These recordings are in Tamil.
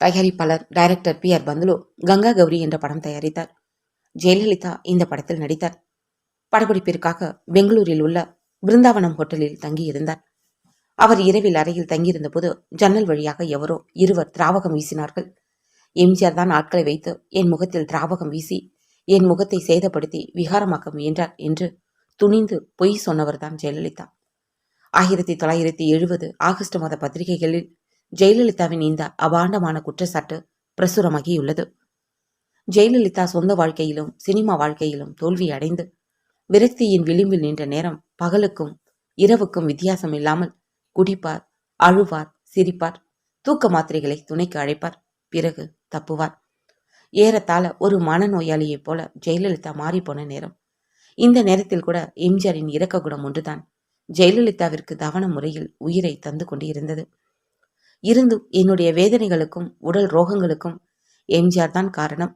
தயாரிப்பாளர் director P R Panthulu Ganga Gowri என்ற படம் தயாரித்தார். ஜெயலலிதா இந்த படத்தில் நடித்தார். படப்பிடிப்பிற்காக பெங்களூரில் உள்ள பிருந்தாவனம் ஹோட்டலில் தங்கியிருந்தார். அவர் இரவில் அறையில் தங்கியிருந்த போது ஜன்னல் வழியாக எவரோ இருவர் திராவகம் வீசினார்கள். எம்ஜிஆர் தான் ஆட்களை வைத்து என் முகத்தில் திராவகம் வீசி என் முகத்தை சேதப்படுத்தி விகாரமாக்க முயன்றார் என்று துணிந்து பொய் சொன்னவர்தான் ஜெயலலிதா. ஆயிரத்தி தொள்ளாயிரத்தி எழுபது ஆகஸ்ட் மாத பத்திரிகைகளில் ஜெயலலிதாவின் இந்த அபாண்டமான குற்றச்சாட்டு பிரசுரமாகியுள்ளது. ஜெயலலிதா சொந்த வாழ்க்கையிலும் சினிமா வாழ்க்கையிலும் தோல்வி அடைந்து விரக்தியின் விளிம்பில் நின்ற நேரம் பகலுக்கும் இரவுக்கும் வித்தியாசம் இல்லாமல் குடிப்பார் அழுவார் சிரிப்பார் தூக்க மாத்திரைகளை துணைக்கு அழைப்பார் பிறகு தப்புவார். ஏறத்தாழ ஒரு மனநோயாளியைப் போல ஜெயலலிதா மாறிப்போன நேரம். இந்த நேரத்தில் கூட எம்ஜிஆரின் இரக்க குணம் ஒன்றுதான். ஜெயலலிதாவிற்கு தவண முறையில் உயிரை தந்து கொண்டு இருந்தது இருந்தும் என்னுடைய வேதனைகளுக்கும் உடல் ரோகங்களுக்கும் எம்ஜிஆர் தான் காரணம்.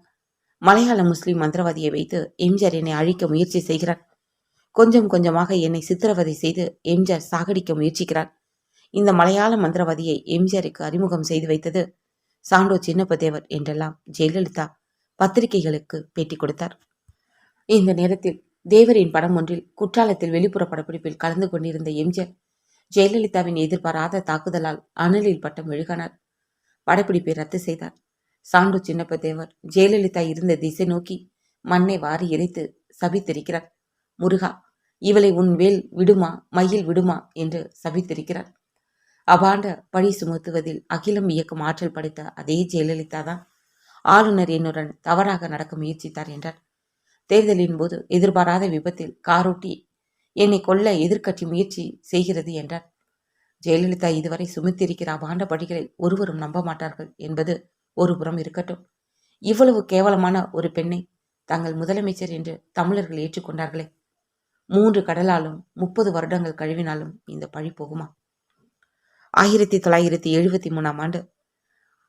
மலையாள முஸ்லிம் மந்திரவாதியை வைத்து எம்ஜிஆர் என்னை அழிக்க முயற்சி செய்கிறார். கொஞ்சம் கொஞ்சமாக என்னை சித்திரவதை செய்து எம்ஜிஆர் சாகடிக்க முயற்சிக்கிறார். இந்த மலையாள மந்திரவாதியை எம்ஜிஆருக்கு அறிமுகம் செய்து வைத்தது சாண்டோ சின்னப்பதேவர் என்றெல்லாம் ஜெயலலிதா பத்திரிகைகளுக்கு பேட்டி கொடுத்தார். இந்த நேரத்தில் தேவரின் படம் ஒன்றில் குற்றாலத்தில் வெளிப்புற படப்பிடிப்பில் கலந்து கொண்டிருந்த எம்ஜிஆர் ஜெயலலிதாவின் எதிர்பாராத தாக்குதலால் அனலில் பட்டம் மெழுகானார் படப்பிடிப்பை ரத்து செய்தார். சாண்டு சின்னப்பதேவர் ஜெயலலிதா இருந்த திசை நோக்கி மண்ணை வாரி எரித்து சபித்திருக்கிறார். முருகா இவளை உன் வேல் விடுமா மயில் விடுமா என்று சபித்திருக்கிறார். அபாண்ட பழி சுமத்துவதில் அகிலம் இயக்கும் ஆற்றல் படைத்த அதே ஜெயலலிதா தான் ஆளுநர் என்னுடன் தவறாக நடக்க முயற்சித்தார் என்றார். தேர்தலின் போது எதிர்பாராத விபத்தில் காரோட்டி என்னை கொல்ல எதிர்க்கட்சி முயற்சி செய்கிறது என்றார். ஜெயலலிதா இதுவரை சுமித்திருக்கிற அபாண்ட படிகளை ஒருவரும் நம்ப மாட்டார்கள் என்பது ஒரு புறம் இருக்கட்டும். இவ்வளவு கேவலமான ஒரு பெண்ணை தங்கள் முதலமைச்சர் என்று தமிழர்கள் ஏற்றுக்கொண்டார்களே. மூன்று கடலாலும் முப்பது வருடங்கள் கழுவினாலும் இந்த பழி போகுமா? ஆயிரத்தி தொள்ளாயிரத்தி எழுபத்தி மூணாம் ஆண்டு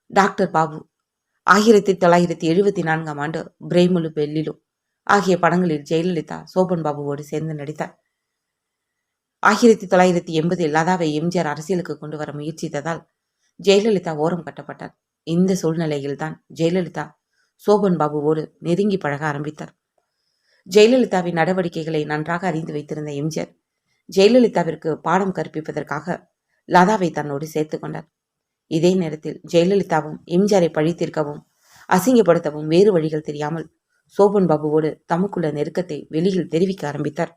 டாக்டர் பாபு ஆயிரத்தி தொள்ளாயிரத்தி எழுபத்தி நான்காம் ஆண்டு பிரேமுலு பெல்லிலு ஆகிய படங்களில் ஜெயலலிதா சோபன் பாபுவோடு சேர்ந்து நடித்தார். ஆயிரத்தி தொள்ளாயிரத்தி எண்பதில் லதாவை எம்ஜிஆர் அரசியலுக்கு கொண்டு வர முயற்சித்ததால் ஜெயலலிதா ஓரம் கட்டப்பட்டார். இந்த சூழ்நிலையில்தான் ஜெயலலிதா சோபன் பாபுவோடு நெருங்கி பழக ஆரம்பித்தார். ஜெயலலிதாவின் நடவடிக்கைகளை நன்றாக அறிந்து வைத்திருந்த எம்ஜிஆர் ஜெயலலிதாவிற்கு பாடம் கற்பிப்பதற்காக லதாவை தன்னோடு சேர்த்து கொண்டார். இதே நேரத்தில் ஜெயலலிதாவும் எம்ஜிஆரை பழித்திருக்கவும் அசிங்கப்படுத்தவும் வேறு வழிகள் தெரியாமல் சோபன் பாபுவோடு தமக்குள்ள நெருக்கத்தை வெளியில் தெரிவிக்க ஆரம்பித்தார்.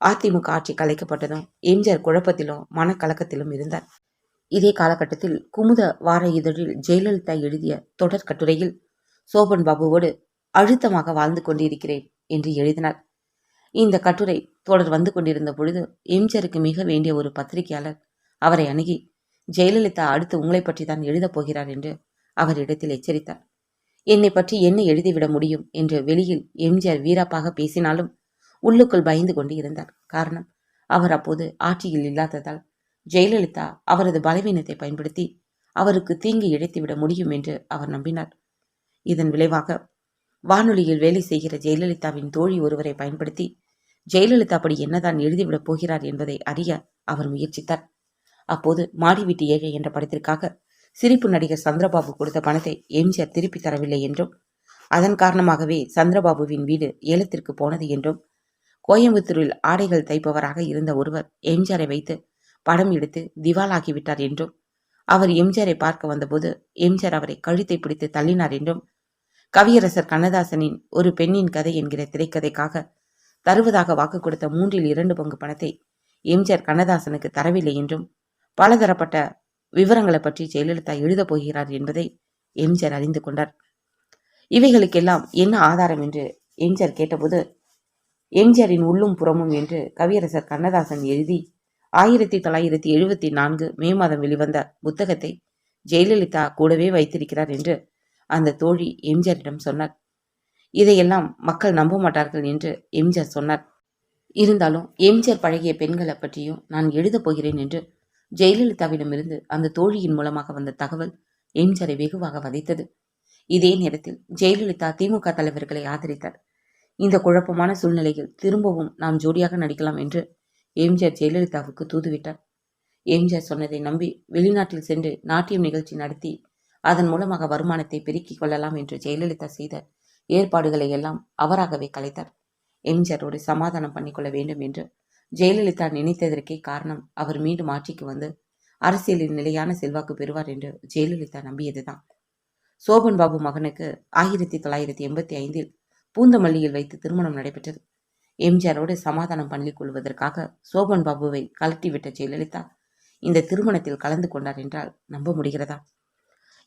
அதிமுக ஆட்சி கலைக்கப்பட்டதும் எம்ஜிஆர் குழப்பத்திலும் மனக்கலக்கத்திலும் இருந்தார். இதே காலகட்டத்தில் குமுத வார இதழில் ஜெயலலிதா எழுதிய தொடர் கட்டுரையில் சோபன் பாபுவோடு அழுத்தமாக வாழ்ந்து கொண்டிருக்கிறேன் என்று எழுதினார். இந்த கட்டுரை தொடர் வந்து கொண்டிருந்த பொழுது எம்ஜிஆருக்கு மிக வேண்டிய ஒரு பத்திரிகையாளர் அவரை அணுகி ஜெயலலிதா அடுத்து உங்களை பற்றி தான் எழுதப் போகிறார் என்று அவரிடத்தில் எச்சரித்தார். என்னை பற்றி என்ன எழுதிவிட முடியும்? என்று வெளியில் எம்ஜிஆர் வீராப்பாக பேசினாலும் உள்ளுக்குள் பயந்து கொண்டு இருந்தார் காரணம் அவர் அப்போது ஆட்சியில் இல்லாததால். ஜெயலலிதா அவரது பலவீனத்தை பயன்படுத்தி அவருக்கு தீங்கு இழைத்துவிட முடியும் என்று அவர் நம்பினார். இதன் விளைவாக வானொலியில் வேலை செய்கிற ஜெயலலிதாவின் தோழி ஒருவரை பயன்படுத்தி ஜெயலலிதா அப்படி என்னதான் எழுதிவிடப் போகிறார் என்பதை அறிய அவர் முயற்சித்தார். அப்போது மாடி வீட்டு ஏழை என்ற படத்திற்காக சிரிப்பு நடிகர் சந்திரபாபு கொடுத்த பணத்தை எம்ஜிஆர் திருப்பி தரவில்லை என்றும் அதன் காரணமாகவே சந்திரபாபுவின் வீடு ஏலத்திற்கு போனது என்றும் கோயம்புத்தூரில் ஆடைகள் தைப்பவராக இருந்த ஒருவர் எம்ஜிஆரை வைத்து படம் எடுத்து திவாலாகிவிட்டார் என்றும் அவர் எம்ஜிஆரை பார்க்க வந்தபோது எம்ஜிஆர் அவரை கழுத்தை பிடித்து தள்ளினார் என்றும் கவியரசர் கண்ணதாசனின் ஒரு பெண்ணின் கதை என்கிற திரைக்கதைக்காக தருவதாக வாக்கு கொடுத்த மூன்றில் இரண்டு பங்கு பணத்தை எம்ஜிஆர் கண்ணதாசனுக்கு தரவில்லை என்றும் பலதரப்பட்ட விவரங்களை பற்றி ஜெயலலிதா எழுதப் போகிறார் என்பதை எம்ஜிஆர் அறிந்து கொண்டார். இவைகளுக்கெல்லாம் என்ன ஆதாரம் என்று எம்ஜிஆர் கேட்டபோது எம்ஜிஆரின் உள்ளும் புறமும் என்று கவியரசர் கண்ணதாசன் எழுதி ஆயிரத்தி தொள்ளாயிரத்தி எழுபத்தி நான்கு மே மாதம் வெளிவந்த புத்தகத்தை ஜெயலலிதா கூடவே வைத்திருக்கிறார் என்று அந்த தோழி எம்ஜிஆரிடம் சொன்னார். இதையெல்லாம் மக்கள் நம்ப மாட்டார்கள் என்று எம்ஜிஆர் சொன்னார். இருந்தாலும் எம்ஜிஆர் பழகிய பெண்களை பற்றியும் நான் எழுதப் போகிறேன் என்று ஜெயலலிதாவிடமிருந்து அந்த தோழியின் மூலமாக வந்த தகவல் எம்ஜிஆரை வெகுவாக வதைத்தது. இதே நேரத்தில் ஜெயலலிதா திமுக தலைவர்களை ஆதரித்தார். இந்த குழப்பமான சூழ்நிலையில் திரும்பவும் நாம் ஜோடியாக நடிக்கலாம் என்று எம்ஜிஆர் ஜெயலலிதாவுக்கு தூதுவிட்டார். எம்ஜிஆர் சொன்னதை நம்பி வெளிநாட்டில் சென்று நாட்டியம் நிகழ்ச்சி நடத்தி அதன் மூலமாக வருமானத்தை பெருக்கிக் கொள்ளலாம் என்று ஜெயலலிதா செய்த ஏற்பாடுகளை எல்லாம் அவராகவே கலைத்தார். எம்ஜிஆரோடு சமாதானம் பண்ணிக்கொள்ள வேண்டும் என்று ஜெயலலிதா நினைத்ததற்கே காரணம் அவர் மீண்டும் ஆட்சிக்கு வந்து அரசியலில் நிலையான செல்வாக்கு பெறுவார் என்று ஜெயலலிதா நம்பியதுதான். சோபன் பாபு மகனுக்கு ஆயிரத்தி தொள்ளாயிரத்தி எண்பத்தி ஐந்தில் பூந்தமல்லியில் வைத்து திருமணம் நடைபெற்றது. எம்ஜிஆரோடு சமாதானம் பண்ணிக் கொள்வதற்காக சோபன் பாபுவை கலட்டிவிட்ட ஜெயலலிதா இந்த திருமணத்தில் கலந்து கொண்டார் என்றால் நம்ப முடிகிறதா?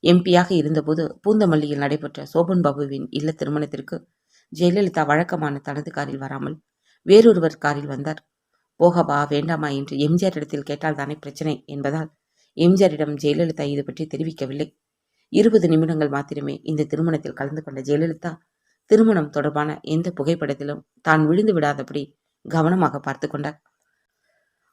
எம்பியாக இருந்தபோது பூந்தமல்லியில் நடைபெற்ற சோபன் பாபுவின் இல்ல திருமணத்திற்கு ஜெயலலிதா வழக்கமான தனது காரில் வராமல் வேறொருவர் காரில் வந்தார். போகவா வேண்டாமா என்று எம்ஜிஆரிடத்தில் கேட்டால் தானே பிரச்சனை என்பதால் எம்ஜிஆரிடம் ஜெயலலிதா இது பற்றி தெரிவிக்கவில்லை. இருபது நிமிடங்கள் மாத்திரமே இந்த திருமணத்தில் கலந்து கொண்ட ஜெயலலிதா திருமணம் தொடர்பான எந்த புகைப்படத்திலும் தான் விழுந்து விடாதபடி கவனமாக பார்த்து கொண்டார்.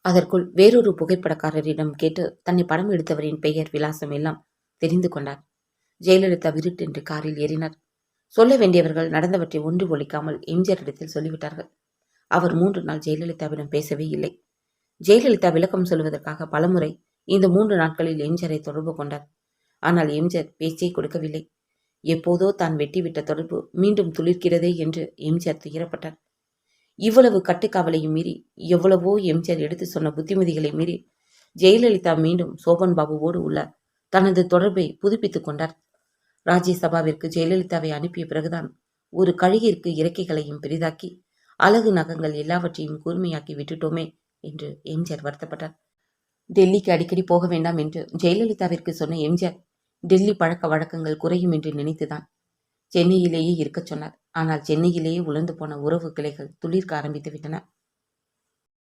அதற்குள் வேறொரு புகைப்படக்காரரிடம் கேட்டு தன்னை படம் எடுத்தவரின் பெயர் விலாசம் எல்லாம் தெரிந்து கொண்டார். ஜெயலலிதா விருட்டென்று காரில் ஏறினார். சொல்ல வேண்டியவர்கள் நடந்தவற்றை ஒன்று ஒழிக்காமல் எம்ஜிஆரிடத்தில் சொல்லிவிட்டார்கள். அவர் மூன்று நாள் ஜெயலலிதாவிடம் பேசவே இல்லை. ஜெயலலிதா விளக்கம் சொல்வதற்காக பலமுறை இந்த மூன்று நாட்களில் எம்ஜிஆரை தொடர்பு கொண்டார். ஆனால் எம்ஜிஆர் பேச்சே கொடுக்கவில்லை. எப்போதோ தான் வெட்டிவிட்ட தொடர்பு மீண்டும் துளிர்க்கிறதே என்று எம்ஜிஆர் துயரப்பட்டார். இவ்வளவு கட்டுக்காவலையும் மீறி எவ்வளவோ எம்ஜிஆர் எடுத்து சொன்ன புத்திமதிகளை மீறி ஜெயலலிதா மீண்டும் சோபன் பாபுவோடு உள்ள தனது தொடர்பை புதுப்பித்துக் கொண்டார். ராஜ்யசபாவிற்கு ஜெயலலிதாவை அனுப்பிய பிறகுதான் ஒரு கழுகிற்கு இறக்கைகளையும் பெரிதாக்கி அழகு நகங்கள் எல்லாவற்றையும் கூர்மையாக்கி விட்டுட்டோமே என்று எம்ஜிஆர் வருத்தப்பட்டார். டெல்லிக்கு அடிக்கடி போக வேண்டாம் என்று ஜெயலலிதாவிற்கு சொன்ன எம்ஜிஆர் டெல்லி பழக்க வழக்கங்கள் குறையும் என்று நினைத்துதான் சென்னையிலேயே இருக்கச் சொன்னார். ஆனால் சென்னையிலேயே உலர்ந்து போன உறவு கிளைகள் துளிர்க்க ஆரம்பித்து விட்டன.